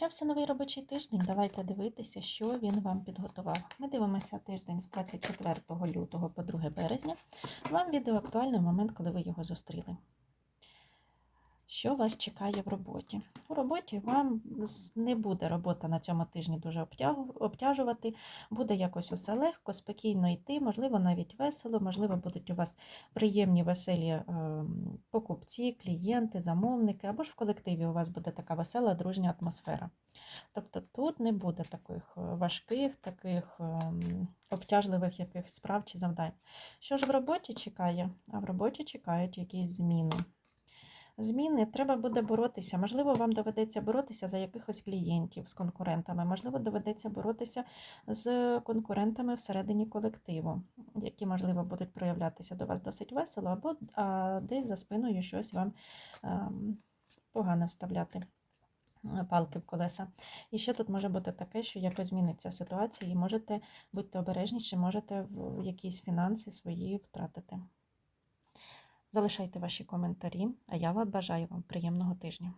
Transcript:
Почався новий робочий тиждень. Давайте дивитися, що він вам підготував. Ми дивимося тиждень з 24 лютого по 2 березня. Вам відео актуальний момент, коли ви його зустріли. Що вас чекає в роботі? У роботі вам не буде робота на цьому тижні дуже обтяжувати, буде якось усе легко, спокійно йти, можливо, навіть весело, можливо, будуть у вас приємні, веселі ем, покупці, клієнти, замовники, або ж в колективі у вас буде така весела, дружня атмосфера. Тобто тут не буде таких е, важких, таких ем, обтяжливих якихось справ чи завдань. Що ж в роботі чекає? А в роботі чекають якісь зміни. Зміни треба буде боротися. Можливо, вам доведеться боротися за якихось клієнтів з конкурентами, можливо, доведеться боротися з конкурентами всередині колективу, які, можливо, будуть проявлятися до вас досить весело, або а, десь за спиною щось вам ем, погано вставляти. е, Палки в колеса. І ще тут може бути таке, що якось зміниться ситуація, і можете будьте обережніші, можете в якісь фінанси свої втратити. Залишайте ваші коментарі, а я бажаю вам приємного тижня.